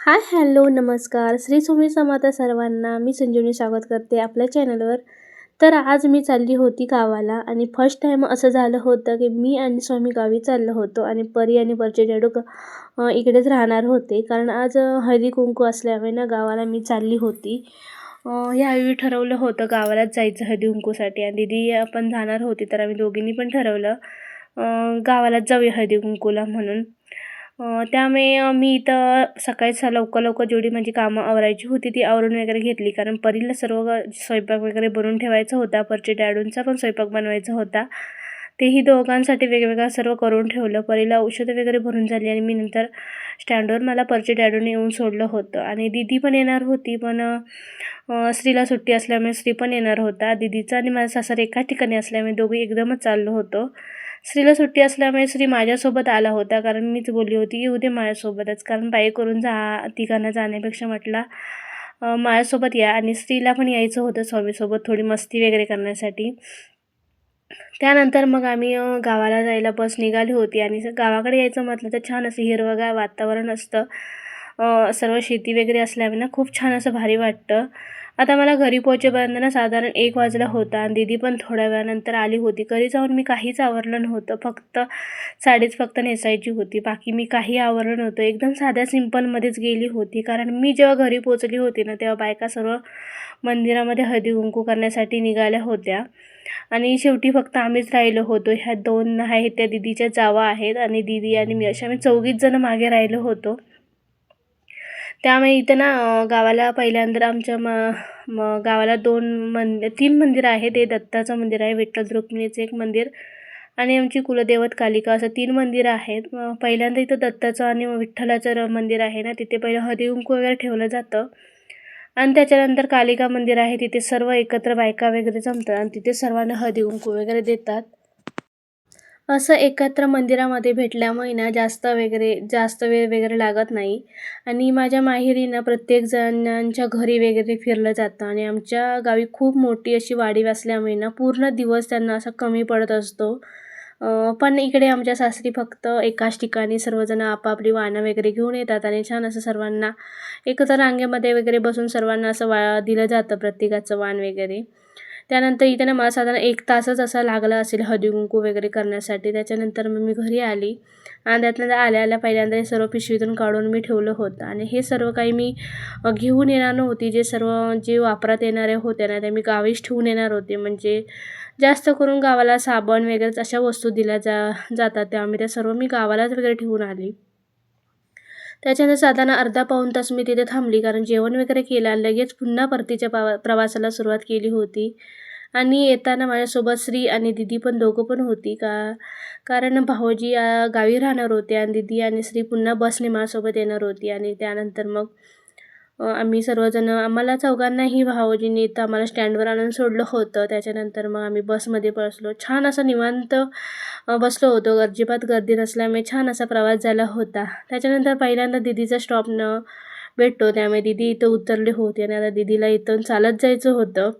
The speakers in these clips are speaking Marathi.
हाय हॅलो नमस्कार. श्री स्वामी समाता सर्वांना मी संजीवनी स्वागत करते आपल्या चॅनलवर तर आज मी चालली होती गावाला आणि फर्स्ट टाईम असं झालं होतं की मी आणि स्वामी गावी चाललो होतो आणि परी आणि परचे डॅडू इकडेच राहणार होते. कारण आज हळदी कुंकू असल्यामुळे ना गावाला मी चालली होती. ह्यावेळी यावेळी ठरवलं होतं गावालाच जायचं हळदी कुंकूसाठी आणि दिदी पण जाणार होती तर आम्ही दोघींनी पण ठरवलं गावालाच जाऊया हळदी कुंकूला म्हणून. त्यामुळे मी इथं सकाळी लवकर लवकर जेवढी माझी कामं आवरायची होती ती आवरून वगैरे घेतली. कारण परीला सर्व स्वयंपाक वगैरे बनवून ठेवायचा होता. परचे डॅडूंचा पण स्वयंपाक बनवायचा होता. तेही दोघांसाठी वेगवेगळं सर्व करून ठेवलं. परीला औषधं वगैरे भरून झाली आणि मी नंतर स्टँडवर मला परचे डॅडूने येऊन सोडलं होतं. आणि दिदी पण येणार होती पण स्त्रीला सुट्टी असल्यामुळे स्त्री पण येणार होता. दिदीचा आणि माझा सासर एकाच ठिकाणी असल्यामुळे दोघे एकदमच चाललो होतो. स्त्रीला सुट्टी असल्यामुळे श्री माझ्यासोबत आला होता. कारण मीच बोलली होती की उद्या माझ्यासोबतच. कारण बाई करून जा. तिघांना जाण्यापेक्षा म्हटला माझ्यासोबत या. आणि स्त्रीला पण यायचं होतं स्वामीसोबत थोडी मस्ती वगैरे करण्यासाठी. त्यानंतर मग आम्ही गावाला जायला बस निघाली होती. आणि गावाकडे यायचं म्हटलं तर छान असं हिरवंगार वातावरण असतं. सर्व शेती वगैरे असल्यामुळे ना खूप छान असं भारी वाटतं. आता मला घरी पोहोचेपर्यंत ना साधारण एक वाजला होता आणि दीदी पण थोड्या वेळानंतर आली होती. घरी जाऊन मी काहीच आवरलं नव्हतं. फक्त साडीच फक्त नेसायची होती. बाकी मी काही आवरलं नव्हतं. एकदम साध्या सिंपलमध्येच गेली होती. कारण मी जेव्हा घरी पोचली होती ना तेव्हा बायका सर्व मंदिरामध्ये हळदी कुंकू करण्यासाठी निघाल्या होत्या. आणि शेवटी फक्त आम्हीच राहिलो होतो. ह्या दोन आहेत त्या दिदीच्या जावा आहेत. आणि दिदी आणि मी अशा आम्ही चौघीच जण मागे राहिलो होतो. त्यामुळे इथं ना गावाला पहिल्यांदा आमच्या म म गावाला दोन मंद तीन मंदिरं आहेत. ते दत्ताचं मंदिर आहे विठ्ठल रुक्मिणीचं एक मंदिर आणि आमची कुलदैवत कालिका असं तीन मंदिरं आहेत. पहिल्यांदा इथं दत्ताचं आणि विठ्ठलाचं र- मंदिर आहे ना तिथे पहिलं हळदी वगैरे ठेवलं जातं. आणि त्याच्यानंतर कालिका मंदिर आहे तिथे सर्व एकत्र बायका वगैरे जमतात आणि तिथे सर्वांना हळदी कुंकू वगैरे देतात. असं एकत्र मंदिरामध्ये भेटल्यामुळे ना जास्त वगैरे जास्त वेळ वगैरे लागत नाही. आणि माझ्या माहेरी ना प्रत्येक जणांच्या घरी वगैरे फिरलं जातं आणि आमच्या गावी खूप मोठी अशी वाडी असल्यामुळे ना पूर्ण दिवस त्यांना असा कमी पडत असतो. पण इकडे आमच्या सासरी फक्त एकाच ठिकाणी सर्वजण आपापली वाहनं वगैरे घेऊन येतात आणि छान असं सर्वांना एकत्र रांगेमध्ये वगैरे बसून सर्वांना असं वा दिलं जातं प्रत्येकाचं वाण वगैरे. त्यानंतर इथे ना मला साधारण एक तासच असा लागला असेल हळदीकुंकू वगैरे करण्यासाठी. त्याच्यानंतर मग मी घरी आली आणि त्यातल्या आल्या आल्या पहिल्यांदा हे सर्व पिशवीतून काढून मी ठेवलं होतं. आणि हे सर्व काही मी घेऊन येणार नव्हती. जे सर्व जे वापरात येणारे होते ना ते मी गावीच ठेवून येणार होते. म्हणजे जास्त करून गावाला साबण वगैरे अशा वस्तू दिल्या जा जातात. त्यामुळे त्या सर्व मी गावालाच वगैरे ठेवून आली. त्याच्यानंतर साधारण अर्धा पाऊण तास मी तिथे थांबली कारण जेवण वगैरे केलं आणि लगेच पुन्हा परतीच्या पावा प्रवासाला सुरुवात केली होती. आणि येताना माझ्यासोबत श्री आणि दिदी पण दोघं पण होती का कारण भाऊजी गावी राहणार होते आणि दिदी आणि श्री पुन्हा बसने माझ्यासोबत येणार होती आणि त्यानंतर मग आम्ही सर्वजण आम्हाला चौघांनाही भाऊजींनी इथं आम्हाला स्टँडवर आणून सोडलं होतं. त्याच्यानंतर मग आम्ही बसमध्ये बसलो. छान असं निवांत बसलो होतो. अजिबात गर्दी नसल्यामुळे छान असा प्रवास झाला होता. त्याच्यानंतर पहिल्यांदा दिदीचा स्टॉप न भेटतो. त्यामुळे दिदी इथं उतरली होती आणि आता दिदीला इथून चालत जायचं होतं.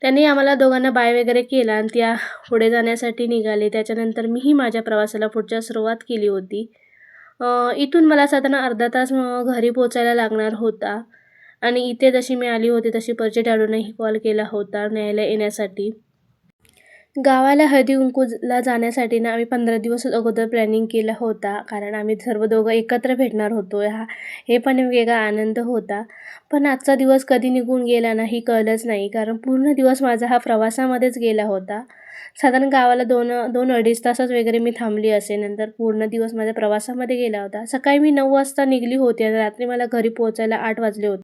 त्यांनी आम्हाला दोघांना बाय वगैरे केला आणि त्या पुढे जाण्यासाठी निघाले. त्याच्यानंतर मीही माझ्या प्रवासाला पुढच्या सुरुवात केली होती. इथून मला साधारण अर्धा तास घरी पोचायला लागणार होता. आणि इथे जशी मी आली होती तशी पर्चे टाळूनही कॉल केला होता न्यायला येण्यासाठी. गावाला हळदी कुंकूला जाण्यासाठी ना आम्ही पंधरा दिवस अगोदर प्लॅनिंग केला होता. कारण आम्ही सर्व दोघं एकत्र भेटणार होतो. हा हे पण एक वेगळा आनंद होता. पण आजचा दिवस कधी निघून गेला नाही कळलंच नाही. कारण पूर्ण दिवस माझा हा प्रवासामध्येच गेला होता. साधारण गावाला दोन दोन अडीच तासच वगैरे मी थांबली असे नंतर पूर्ण दिवस माझ्या प्रवासामध्ये गेला होता. सकाळी मी नऊ वाजता निघली होती आणि रात्री मला घरी पोहोचायला आठ वाजले होते.